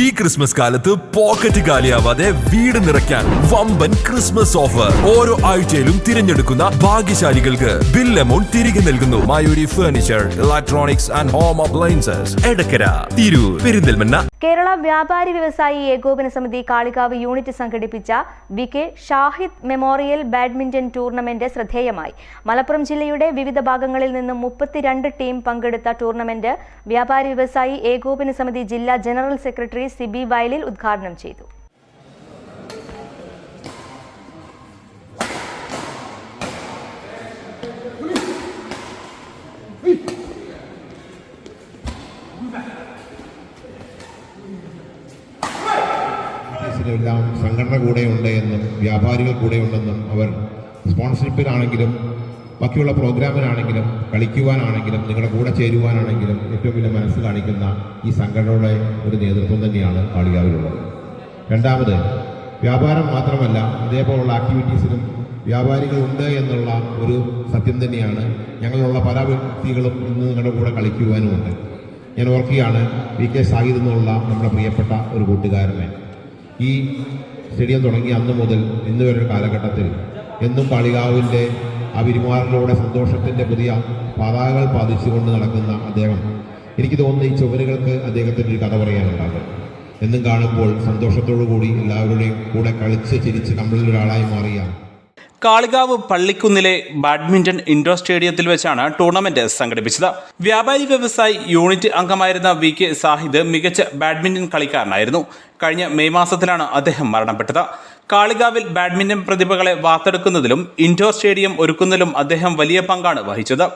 ഈ ക്രിസ്മസ് കാലത്ത് പോക്കറ്റ് കാലിയാവാതെ വീട് നിറയ്ക്കാൻ വമ്പൻ ക്രിസ്മസ് ഓഫർ ഓരോ ആഴ്ചയിലും തിരഞ്ഞെടുക്കുന്ന ഭാഗ്യശാലികൾക്ക് ബിൽ എമൗണ്ട് തിരികെ നൽകുന്നു. Mayuri furniture electronics and home appliances Edakkara Tirur Perinthalmanna Kerala വ്യാപാരി വ്യവസായി ഏകോപന സമിതി കാളികാവ് യൂണിറ്റ് സംഘടിപ്പിച്ച V K Shahid memorial badminton tournament ശ്രദ്ധേയമായി. മലപ്പുറം ജില്ലയുടെ വിവിധ ഭാഗങ്ങളിൽ നിന്നും മുപ്പത്തിരണ്ട് ടീം പങ്കെടുത്ത ടൂർണമെന്റ് വ്യാപാരി വ്യവസായി ഏകോപന സമിതി ജില്ലാ ജനറൽ സെക്രട്ടറി സിബി വയലിൽ ഉദ്ഘാടനം ചെയ്തു. എല്ലാം സംഘടന കൂടെയുണ്ട് എന്നും വ്യാപാരികൾ കൂടെയുണ്ടെന്നും അവർ സ്പോൺസർഷിപ്പിലാണെങ്കിലും ബാക്കിയുള്ള പ്രോഗ്രാമിനാണെങ്കിലും കളിക്കുവാനാണെങ്കിലും നിങ്ങളുടെ കൂടെ ചേരുവാനാണെങ്കിലും ഏറ്റവും വലിയ മനസ്സ് കാണിക്കുന്ന ഈ സംഘടനയുടെ ഒരു നേതൃത്വം തന്നെയാണ് കാളികാവിലുള്ളത് രണ്ടാമത് വ്യാപാരം മാത്രമല്ല ഇതേപോലുള്ള ആക്ടിവിറ്റീസിലും വ്യാപാരികളുണ്ട് എന്നുള്ള ഒരു സത്യം തന്നെയാണ് ഞങ്ങളുള്ള പല വ്യക്തികളും ഇന്ന് നിങ്ങളുടെ കൂടെ കളിക്കുവാനുമുണ്ട്. ഞാൻ ഓർക്കുകയാണ് വി കെ സാഹിദ് എന്നുള്ള നമ്മുടെ പ്രിയപ്പെട്ട ഒരു കൂട്ടുകാരനെ. ഈ സ്റ്റേഡിയം തുടങ്ങിയ അന്ന് മുതൽ ഇന്ന് വരെ കാലഘട്ടത്തിൽ എന്നും കളികാവിന്റെ ആ വിരുമാറിലൂടെ സന്തോഷത്തിന്റെ പുതിയ പതാകകൾ പാതിച്ചുകൊണ്ട് നടക്കുന്ന അദ്ദേഹം എനിക്ക് തോന്നുന്നു ഈ ചുവരുകൾക്ക് അദ്ദേഹത്തിന്റെ ഒരു കഥ പറയാനുണ്ടാകും. എന്നും കാണുമ്പോൾ സന്തോഷത്തോടു കൂടി എല്ലാവരുടെയും കൂടെ കളിച്ച് ചിരിച്ച് നമ്മളിൽ ഒരാളായി മാറിയ കാളികാവ് പള്ളിക്കുന്നിലെ ബാഡ്മിന്റൺ ഇൻഡോർ സ്റ്റേഡിയത്തിൽ വെച്ചാണ് ടൂർണമെന്റ് സംഘടിപ്പിച്ചത്. വ്യാപാരി വ്യവസായി യൂണിറ്റ് അംഗമായിരുന്ന വി. കെ. സാഹിദ് മികച്ച ബാഡ്മിന്റൺ കളിക്കാരനായിരുന്നു. കഴിഞ്ഞ മെയ് മാസത്തിലാണ് അദ്ദേഹം മരണപ്പെട്ടത്. കാളികാവിൽ ബാഡ്മിന്റൺ പ്രതിഭകളെ വാർത്തെടുക്കുന്നതിലും ഇൻഡോർ സ്റ്റേഡിയം ഒരുക്കുന്നതിലും അദ്ദേഹം വലിയ പങ്കാണ് വഹിച്ചത്.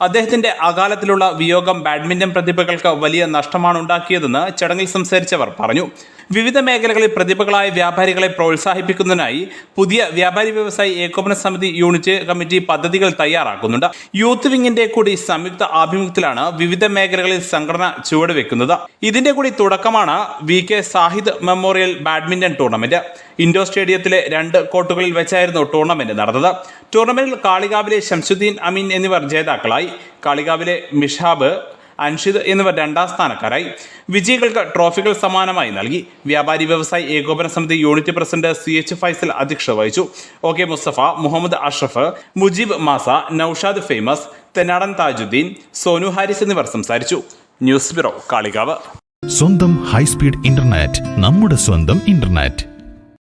അദ്ദേഹത്തിന്റെ അകാലത്തിലുള്ള വിയോഗം ബാഡ്മിന്റൺ പ്രതിഭകൾക്ക് വലിയ നഷ്ടമാണ് ഉണ്ടാക്കിയതെന്ന് ചടങ്ങിൽ സംസാരിച്ചവർ പറഞ്ഞു. വിവിധ മേഖലകളിൽ പ്രതിഭകളായ വ്യാപാരികളെ പ്രോത്സാഹിപ്പിക്കുന്നതിനായി പുതിയ വ്യാപാരി വ്യവസായി ഏകോപന സമിതി യൂണിറ്റ് കമ്മിറ്റി പദ്ധതികൾ തയ്യാറാക്കുന്നുണ്ട്. യൂത്ത് വിങ്ങിന്റെ കൂടി സംയുക്ത ആഭിമുഖ്യത്തിലാണ് വിവിധ മേഖലകളിൽ സംഘടന ചുവടുവെക്കുന്നത്. ഇതിന്റെ കൂടി തുടക്കമാണ് V K Shahid memorial badminton tournament. Indoor സ്റ്റേഡിയത്തിലെ രണ്ട് കോർട്ടുകളിൽ വെച്ചായിരുന്നു ടൂർണമെന്റ് നടന്നത്. ടൂർണമെന്റിൽ കാളികാവിലെ ശംസുദ്ദീൻ അമീൻ എന്നിവർ ജേതാക്കളായി. കാളികാവിലെ മിഷാബ് അൻഷിദ് എന്നിവർ രണ്ടാം സ്ഥാനക്കാരായി. വിജയികൾക്ക് ട്രോഫികൾ സമാനമായി നൽകി. വ്യാപാരി വ്യവസായി ഏകോപന സമിതി unit president C H Faisal അധ്യക്ഷത വഹിച്ചു. ഒ കെ മുസ്തഫ മുഹമ്മദ് അഷ്റഫ് മുജീബ് മാസ നൌഷാദ് ഫേമസ് തെന്നാടൻ താജുദ്ദീൻ സോനു ഹാരിസ് എന്നിവർ സംസാരിച്ചു. News bureau Kalikavu. സ്വന്തം ഹൈസ്പീഡ് ഇന്റർനെറ്റ് നമ്മുടെ സ്വന്തം ഇന്റർനെറ്റ്.